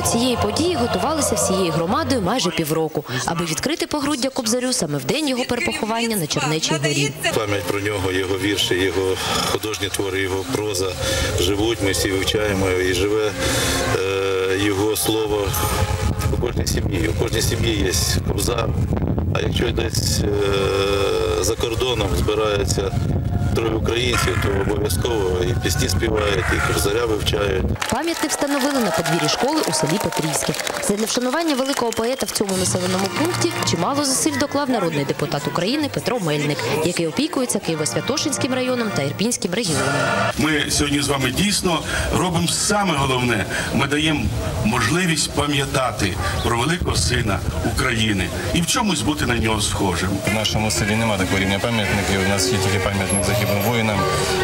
До цієї події готувалися всією громадою майже півроку, аби відкрити погруддя Кобзарю саме в день його перепоховання на Чернечій горі. Пам'ять про нього, його вірші, його художні твори, його проза живуть. Ми всі вивчаємо і живе е, його слово у кожній сім'ї. У кожній сім'ї є кобзар. А якщо десь е, за кордоном збираються троє українців, то обов'язково і пісні співають, і кобзаря вивчають. Пам'ятник встановили на подвір'ї школи у селі Петрівське. Задля вшанування великого поета в цьому населеному пункті чимало зусиль доклав народний депутат України Петро Мельник, який опікується Києво-Святошинським районом та Ірпінським регіоном. Ми сьогодні з вами дійсно робимо саме головне. Ми даємо можливість пам'ятати про великого сина України і в чомусь бути на нього схожим. В нашому селі немає такого рівня пам'ятників. У нас є тільки пам'ятник загиблим воїнам,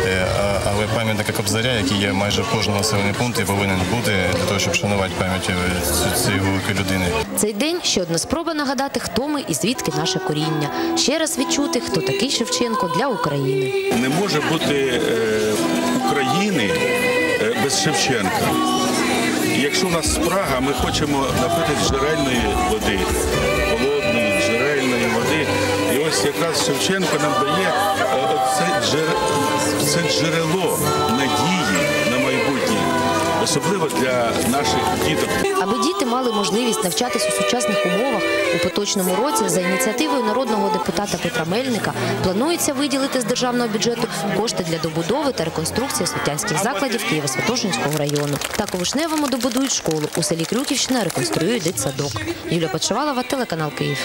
Е, але пам'ятник Кобзаря, який є майже в кожному населеному пункті, повинен бути для того, щоб шанувати пам'ять е, цієї великої людини. Цей день ще одна спроба нагадати, хто ми і звідки наше коріння. Ще раз відчути, хто такий Шевченко для України. Не може бути е, України без Шевченка. Якщо в нас спрага, ми хочемо напитись джерельної води, холодної, джерельної води. І ось якраз Шевченко нам дає це, джер- це джерело надії на майбутнє, особливо для наших діток. Аби діти мали можливість навчатись у сучасних умовах у поточному році за ініціативою народного депутата Петра Мельника планується виділити з державного бюджету кошти для добудови та реконструкції освітянських закладів Києво-Святошинського району. Так Вишневому добудують школу. У селі Крюківщина реконструюють дитсадок. Юлія Почевалова, телеканал Київ.